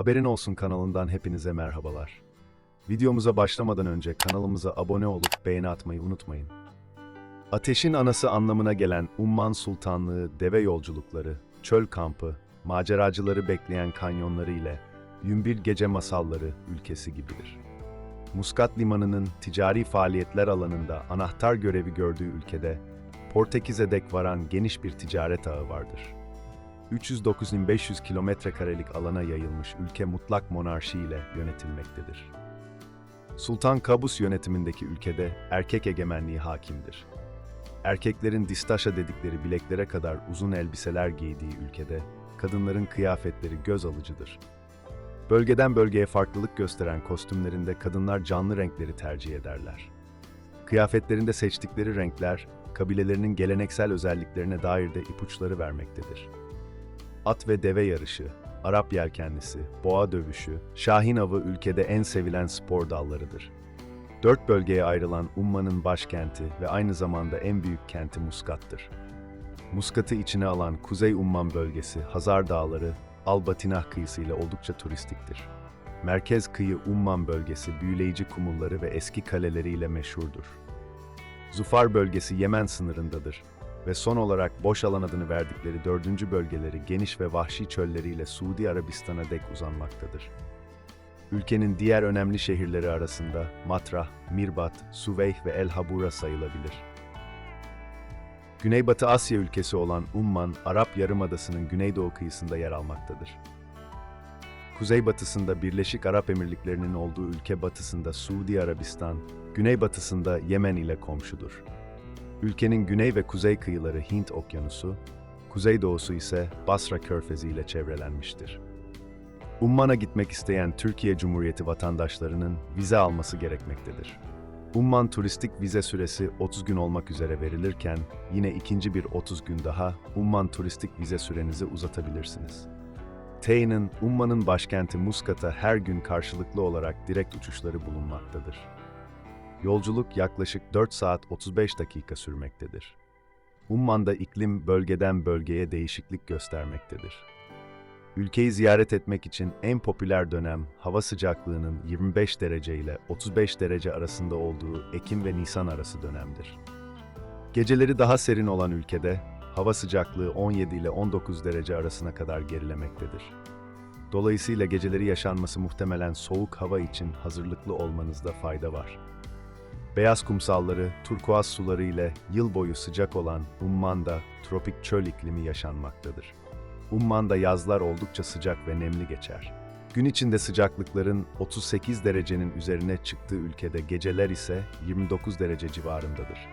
Haberin Olsun kanalından hepinize merhabalar. Videomuza başlamadan önce kanalımıza abone olup beğeni atmayı unutmayın. Ateşin anası anlamına gelen Umman Sultanlığı deve yolculukları, çöl kampı, maceracıları bekleyen kanyonları ile Yümbül Gece Masalları ülkesi gibidir. Muscat Limanı'nın ticari faaliyetler alanında anahtar görevi gördüğü ülkede Portekiz'e dek varan geniş bir ticaret ağı vardır. 309.500 kilometre karelik alana yayılmış ülke mutlak monarşi ile yönetilmektedir. Sultan Kabus yönetimindeki ülkede erkek egemenliği hakimdir. Erkeklerin distaşa dedikleri bileklere kadar uzun elbiseler giydiği ülkede kadınların kıyafetleri göz alıcıdır. Bölgeden bölgeye farklılık gösteren kostümlerinde kadınlar canlı renkleri tercih ederler. Kıyafetlerinde seçtikleri renkler, kabilelerinin geleneksel özelliklerine dair de ipuçları vermektedir. At ve deve yarışı, Arap yelkenlisi, boğa dövüşü, şahin avı ülkede en sevilen spor dallarıdır. Dört bölgeye ayrılan Umma'nın başkenti ve aynı zamanda en büyük kenti Muskat'tır. Muskat'ı içine alan Kuzey Umman bölgesi, Hazar Dağları, Al-Batinah kıyısı ile oldukça turistiktir. Merkez kıyı Umman bölgesi büyüleyici kumulları ve eski kaleleriyle meşhurdur. Zufar bölgesi Yemen sınırındadır ve son olarak boş alan adını verdikleri dördüncü bölgeleri geniş ve vahşi çölleriyle Suudi Arabistan'a dek uzanmaktadır. Ülkenin diğer önemli şehirleri arasında Matrah, Mirbat, Suveyh ve El Habura sayılabilir. Güneybatı Asya ülkesi olan Umman, Arap Yarımadası'nın güneydoğu kıyısında yer almaktadır. Kuzeybatısında Birleşik Arap Emirlikleri'nin olduğu ülke batısında Suudi Arabistan, güneybatısında Yemen ile komşudur. Ülkenin güney ve kuzey kıyıları Hint Okyanusu, kuzeydoğusu ise Basra Körfezi ile çevrelenmiştir. Umman'a gitmek isteyen Türkiye Cumhuriyeti vatandaşlarının vize alması gerekmektedir. Umman turistik vize süresi 30 gün olmak üzere verilirken yine ikinci bir 30 gün daha Umman turistik vize sürenizi uzatabilirsiniz. Tey'nin Umman'ın başkenti Muskat'a her gün karşılıklı olarak direkt uçuşları bulunmaktadır. Yolculuk yaklaşık 4 saat 35 dakika sürmektedir. Umman'da iklim bölgeden bölgeye değişiklik göstermektedir. Ülkeyi ziyaret etmek için en popüler dönem hava sıcaklığının 25 derece ile 35 derece arasında olduğu Ekim ve Nisan arası dönemdir. Geceleri daha serin olan ülkede hava sıcaklığı 17 ile 19 derece arasına kadar gerilemektedir. Dolayısıyla geceleri yaşanması muhtemelen soğuk hava için hazırlıklı olmanızda fayda var. Beyaz kumsalları, turkuaz suları ile yıl boyu sıcak olan Umman'da tropik çöl iklimi yaşanmaktadır. Umman'da yazlar oldukça sıcak ve nemli geçer. Gün içinde sıcaklıkların 38 derecenin üzerine çıktığı ülkede geceler ise 29 derece civarındadır.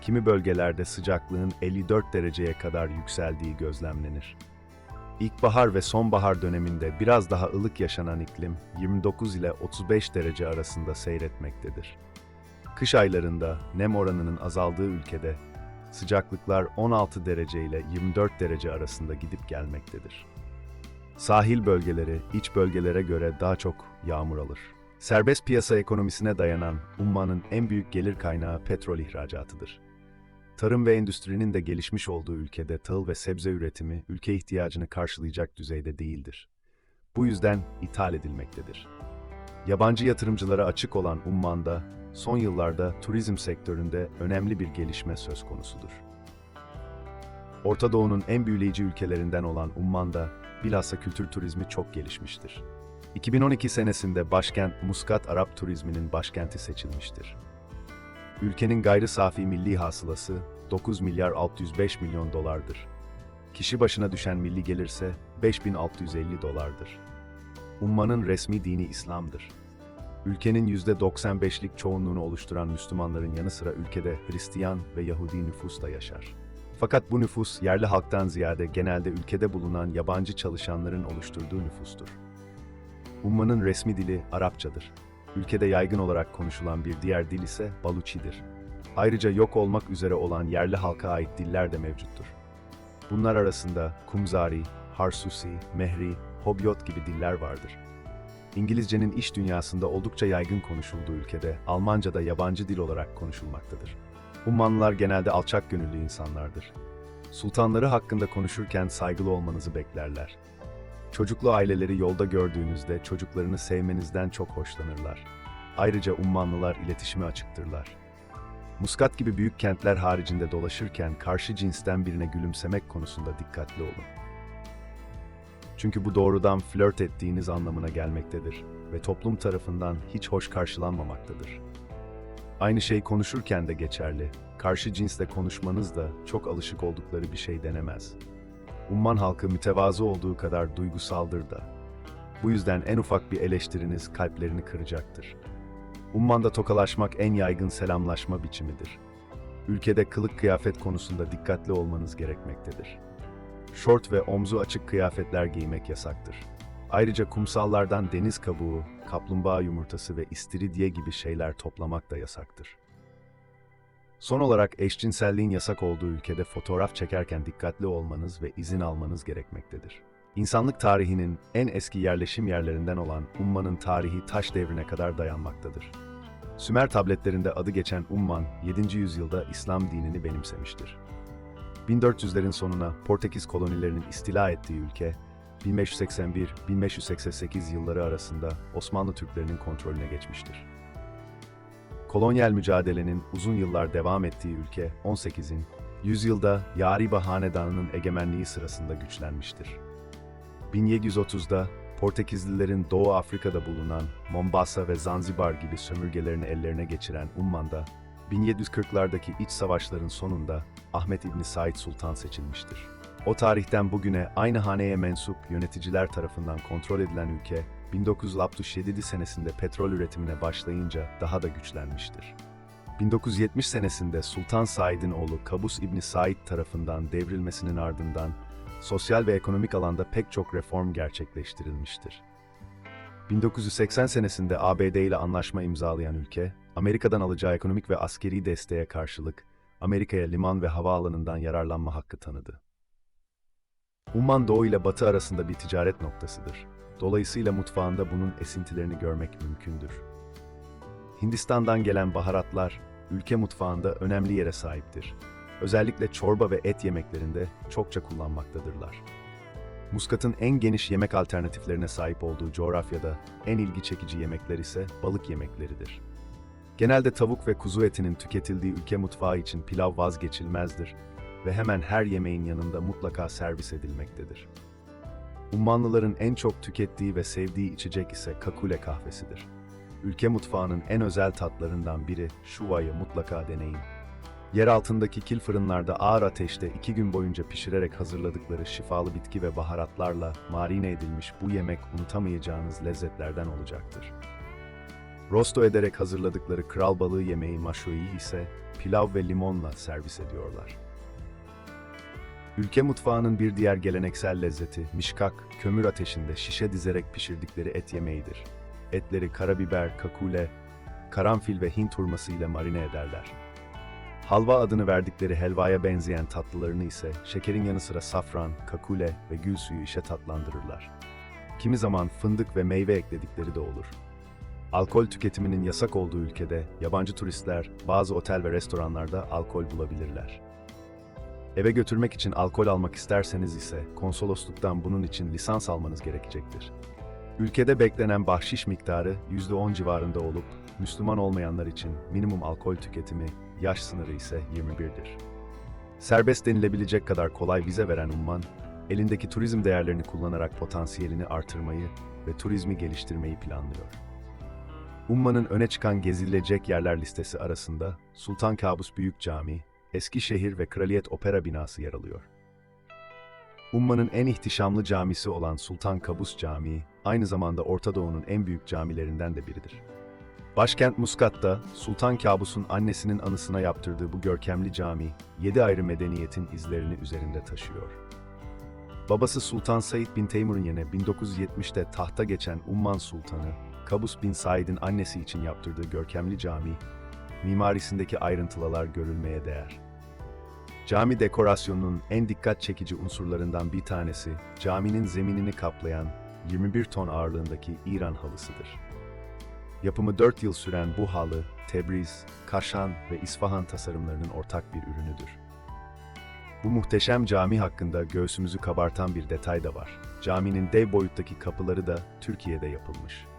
Kimi bölgelerde sıcaklığın 54 dereceye kadar yükseldiği gözlemlenir. İlkbahar ve sonbahar döneminde biraz daha ılık yaşanan iklim 29 ile 35 derece arasında seyretmektedir. Kış aylarında nem oranının azaldığı ülkede sıcaklıklar 16 derece ile 24 derece arasında gidip gelmektedir. Sahil bölgeleri iç bölgelere göre daha çok yağmur alır. Serbest piyasa ekonomisine dayanan Umman'ın en büyük gelir kaynağı petrol ihracatıdır. Tarım ve endüstrinin de gelişmiş olduğu ülkede tahıl ve sebze üretimi ülke ihtiyacını karşılayacak düzeyde değildir. Bu yüzden ithal edilmektedir. Yabancı yatırımcılara açık olan Umman'da son yıllarda turizm sektöründe önemli bir gelişme söz konusudur. Orta Doğu'nun en büyüleyici ülkelerinden olan Umman'da bilhassa kültür turizmi çok gelişmiştir. 2012 senesinde başkent Muscat Arap turizminin başkenti seçilmiştir. Ülkenin gayri safi milli hasılası 9 milyar 605 milyon dolardır. Kişi başına düşen milli gelirse 5650 dolardır. Umman'ın resmi dini İslam'dır. Ülkenin %95'lik çoğunluğunu oluşturan Müslümanların yanı sıra ülkede Hristiyan ve Yahudi nüfus da yaşar. Fakat bu nüfus yerli halktan ziyade genelde ülkede bulunan yabancı çalışanların oluşturduğu nüfustur. Umman'ın resmi dili Arapçadır. Ülkede yaygın olarak konuşulan bir diğer dil ise Baluçidir. Ayrıca yok olmak üzere olan yerli halka ait diller de mevcuttur. Bunlar arasında Kumzari, Harsusi, Mehri, Hobyot gibi diller vardır. İngilizcenin iş dünyasında oldukça yaygın konuşulduğu ülkede Almanca da yabancı dil olarak konuşulmaktadır. Ummanlılar genelde alçak gönüllü insanlardır. Sultanları hakkında konuşurken saygılı olmanızı beklerler. Çocuklu aileleri yolda gördüğünüzde çocuklarını sevmenizden çok hoşlanırlar. Ayrıca Ummanlılar iletişime açıktırlar. Muskat gibi büyük kentler haricinde dolaşırken karşı cinsten birine gülümsemek konusunda dikkatli olun. Çünkü bu doğrudan flört ettiğiniz anlamına gelmektedir ve toplum tarafından hiç hoş karşılanmamaktadır. Aynı şey konuşurken de geçerli. Karşı cinsle konuşmanız da çok alışık oldukları bir şey denemez. Umman halkı mütevazı olduğu kadar duygusaldır da. Bu yüzden en ufak bir eleştiriniz kalplerini kıracaktır. Umman'da tokalaşmak en yaygın selamlaşma biçimidir. Ülkede kılık kıyafet konusunda dikkatli olmanız gerekmektedir. Şort ve omzu açık kıyafetler giymek yasaktır. Ayrıca kumsallardan deniz kabuğu, kaplumbağa yumurtası ve istiridye gibi şeyler toplamak da yasaktır. Son olarak eşcinselliğin yasak olduğu ülkede fotoğraf çekerken dikkatli olmanız ve izin almanız gerekmektedir. İnsanlık tarihinin en eski yerleşim yerlerinden olan Umman'ın tarihi taş devrine kadar dayanmaktadır. Sümer tabletlerinde adı geçen Umman, 7. yüzyılda İslam dinini benimsemiştir. 1400'lerin sonuna Portekiz kolonilerinin istila ettiği ülke, 1581-1588 yılları arasında Osmanlı Türklerinin kontrolüne geçmiştir. Kolonyal mücadelenin uzun yıllar devam ettiği ülke 18. yüzyılda Yariba Hanedanı'nın egemenliği sırasında güçlenmiştir. 1730'da Portekizlilerin Doğu Afrika'da bulunan Mombasa ve Zanzibar gibi sömürgelerini ellerine geçiren Umman'da 1740'lardaki iç savaşların sonunda Ahmet İbni Said Sultan seçilmiştir. O tarihten bugüne aynı haneye mensup yöneticiler tarafından kontrol edilen ülke 1967 senesinde petrol üretimine başlayınca daha da güçlenmiştir. 1970 senesinde Sultan Said'in oğlu Kabus İbni Said tarafından devrilmesinin ardından sosyal ve ekonomik alanda pek çok reform gerçekleştirilmiştir. 1980 senesinde ABD ile anlaşma imzalayan ülke, Amerika'dan alacağı ekonomik ve askeri desteğe karşılık Amerika'ya liman ve havaalanından yararlanma hakkı tanıdı. Umman Doğu ile Batı arasında bir ticaret noktasıdır. Dolayısıyla mutfağında bunun esintilerini görmek mümkündür. Hindistan'dan gelen baharatlar ülke mutfağında önemli yere sahiptir. Özellikle çorba ve et yemeklerinde çokça kullanmaktadırlar. Muskat'ın en geniş yemek alternatiflerine sahip olduğu coğrafyada en ilgi çekici yemekler ise balık yemekleridir. Genelde tavuk ve kuzu etinin tüketildiği ülke mutfağı için pilav vazgeçilmezdir ve hemen her yemeğin yanında mutlaka servis edilmektedir. Ummanlıların en çok tükettiği ve sevdiği içecek ise kakule kahvesidir. Ülke mutfağının en özel tatlarından biri şuvayı mutlaka deneyin. Yer altındaki kil fırınlarda ağır ateşte iki gün boyunca pişirerek hazırladıkları şifalı bitki ve baharatlarla marine edilmiş bu yemek unutamayacağınız lezzetlerden olacaktır. Rosto ederek hazırladıkları kral balığı yemeği maşoi ise pilav ve limonla servis ediyorlar. Ülke mutfağının bir diğer geleneksel lezzeti mişkak, kömür ateşinde şişe dizerek pişirdikleri et yemeğidir. Etleri karabiber, kakule, karanfil ve Hint hurması ile marine ederler. Halva adını verdikleri helvaya benzeyen tatlılarını ise şekerin yanı sıra safran, kakule ve gül suyu işe tatlandırırlar. Kimi zaman fındık ve meyve ekledikleri de olur. Alkol tüketiminin yasak olduğu ülkede yabancı turistler bazı otel ve restoranlarda alkol bulabilirler. Eve götürmek için alkol almak isterseniz ise konsolosluktan bunun için lisans almanız gerekecektir. Ülkede beklenen bahşiş miktarı %10 civarında olup Müslüman olmayanlar için minimum alkol tüketimi yaş sınırı ise 21'dir. Serbest denilebilecek kadar kolay vize veren Umman, elindeki turizm değerlerini kullanarak potansiyelini artırmayı ve turizmi geliştirmeyi planlıyor. Umman'ın öne çıkan gezilecek yerler listesi arasında Sultan Kabus Büyük Camii, Eskişehir ve Kraliyet Opera binası yer alıyor. Umman'ın en ihtişamlı camisi olan Sultan Kabus Camii, aynı zamanda Orta Doğu'nun en büyük camilerinden de biridir. Başkent Muskat'ta Sultan Kabus'un annesinin anısına yaptırdığı bu görkemli cami, yedi ayrı medeniyetin izlerini üzerinde taşıyor. Babası Sultan Said bin Teymur'un yerine 1970'te tahta geçen Umman Sultanı, Kabus bin Said'in annesi için yaptırdığı görkemli cami, mimarisindeki ayrıntılar görülmeye değer. Cami dekorasyonunun en dikkat çekici unsurlarından bir tanesi, caminin zeminini kaplayan 21 ton ağırlığındaki İran halısıdır. Yapımı 4 yıl süren bu halı, Tebriz, Kaşan ve İsfahan tasarımlarının ortak bir ürünüdür. Bu muhteşem cami hakkında göğsümüzü kabartan bir detay da var. Caminin dev boyuttaki kapıları da Türkiye'de yapılmış.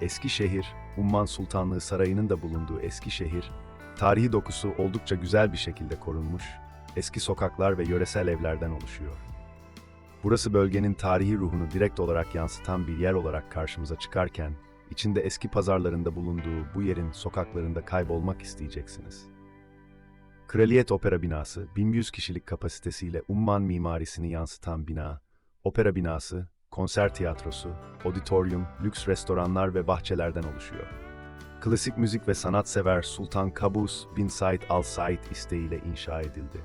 Eskişehir, Umman Sultanlığı Sarayı'nın da bulunduğu Eskişehir, tarihi dokusu oldukça güzel bir şekilde korunmuş, eski sokaklar ve yöresel evlerden oluşuyor. Burası bölgenin tarihi ruhunu direkt olarak yansıtan bir yer olarak karşımıza çıkarken, içinde eski pazarlarında bulunduğu bu yerin sokaklarında kaybolmak isteyeceksiniz. Kraliyet Opera Binası, 1100 kişilik kapasitesiyle Umman mimarisini yansıtan bina, opera binası, konser tiyatrosu, auditorium, lüks restoranlar ve bahçelerden oluşuyor. Klasik müzik ve sanatsever Sultan Kabus bin Said Al Said isteğiyle inşa edildi.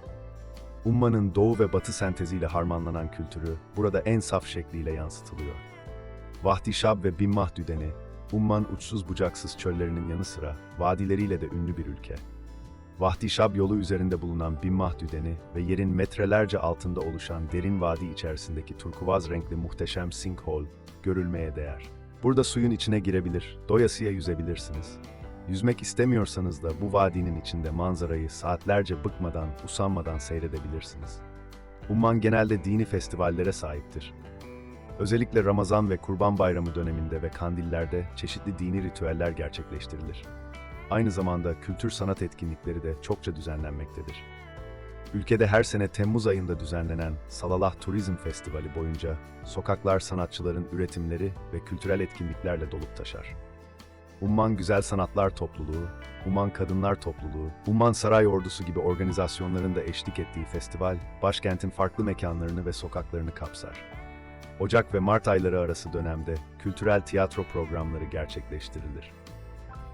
Umman'ın doğu ve batı senteziyle harmanlanan kültürü burada en saf şekliyle yansıtılıyor. Vahdi Şab ve Bin Mahdüdeni, Umman uçsuz bucaksız çöllerinin yanı sıra vadileriyle de ünlü bir ülke. Vahdi Şab yolu üzerinde bulunan Bin Mahdüdeni ve yerin metrelerce altında oluşan derin vadi içerisindeki turkuaz renkli muhteşem sinkhole görülmeye değer. Burada suyun içine girebilir, doyasıya yüzebilirsiniz. Yüzmek istemiyorsanız da bu vadinin içinde manzarayı saatlerce bıkmadan, usanmadan seyredebilirsiniz. Umman genelde dini festivallere sahiptir. Özellikle Ramazan ve Kurban Bayramı döneminde ve kandillerde çeşitli dini ritüeller gerçekleştirilir. Aynı zamanda kültür sanat etkinlikleri de çokça düzenlenmektedir. Ülkede her sene Temmuz ayında düzenlenen Salalah Turizm Festivali boyunca sokaklar sanatçıların üretimleri ve kültürel etkinliklerle dolup taşar. Umman Güzel Sanatlar Topluluğu, Umman Kadınlar Topluluğu, Umman Saray Ordusu gibi organizasyonların da eşlik ettiği festival, başkentin farklı mekanlarını ve sokaklarını kapsar. Ocak ve Mart ayları arası dönemde kültürel tiyatro programları gerçekleştirilir.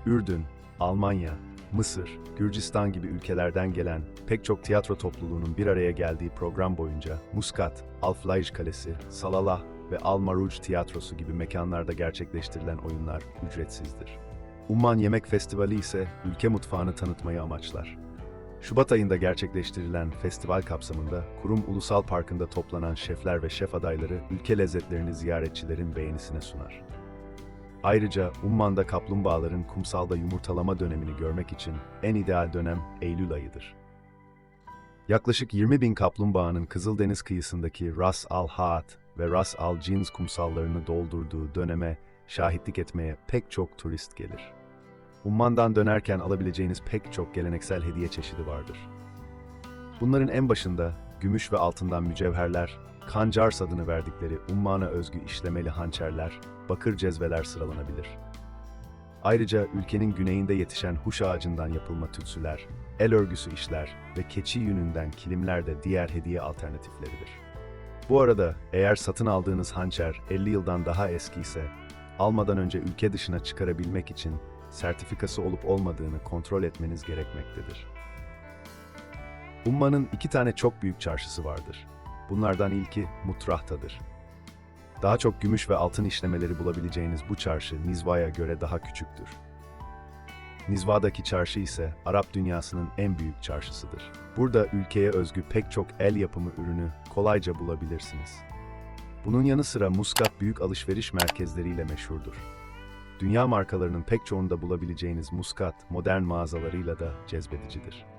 Ürdün, Almanya, Mısır, Gürcistan gibi ülkelerden gelen pek çok tiyatro topluluğunun bir araya geldiği program boyunca Muscat, Alflaj Kalesi, Salalah ve Al Maruj Tiyatrosu gibi mekanlarda gerçekleştirilen oyunlar ücretsizdir. Umman Yemek Festivali ise ülke mutfağını tanıtmayı amaçlar. Şubat ayında gerçekleştirilen festival kapsamında Kurum Ulusal Parkı'nda toplanan şefler ve şef adayları ülke lezzetlerini ziyaretçilerin beğenisine sunar. Ayrıca Umman'da kaplumbağaların kumsalda yumurtalama dönemini görmek için en ideal dönem Eylül ayıdır. Yaklaşık 20 bin kaplumbağanın Kızıldeniz kıyısındaki Ras Al Haat ve Ras Al Cins kumsallarını doldurduğu döneme şahitlik etmeye pek çok turist gelir. Umman'dan dönerken alabileceğiniz pek çok geleneksel hediye çeşidi vardır. Bunların en başında gümüş ve altından mücevherler, kancars adını verdikleri Umman'a özgü işlemeli hançerler, bakır cezveler sıralanabilir. Ayrıca ülkenin güneyinde yetişen huş ağacından yapılma tütsüler, el örgüsü işler ve keçi yününden kilimler de diğer hediye alternatifleridir. Bu arada eğer satın aldığınız hançer 50 yıldan daha eski ise, almadan önce ülke dışına çıkarabilmek için sertifikası olup olmadığını kontrol etmeniz gerekmektedir. Umman'ın iki tane çok büyük çarşısı vardır. Bunlardan ilki Mutrah'tadır. Daha çok gümüş ve altın işlemeleri bulabileceğiniz bu çarşı Nizva'ya göre daha küçüktür. Nizva'daki çarşı ise Arap dünyasının en büyük çarşısıdır. Burada ülkeye özgü pek çok el yapımı ürünü kolayca bulabilirsiniz. Bunun yanı sıra Muscat büyük alışveriş merkezleriyle meşhurdur. Dünya markalarının pek çoğunda bulabileceğiniz Muscat modern mağazalarıyla da cezbedicidir.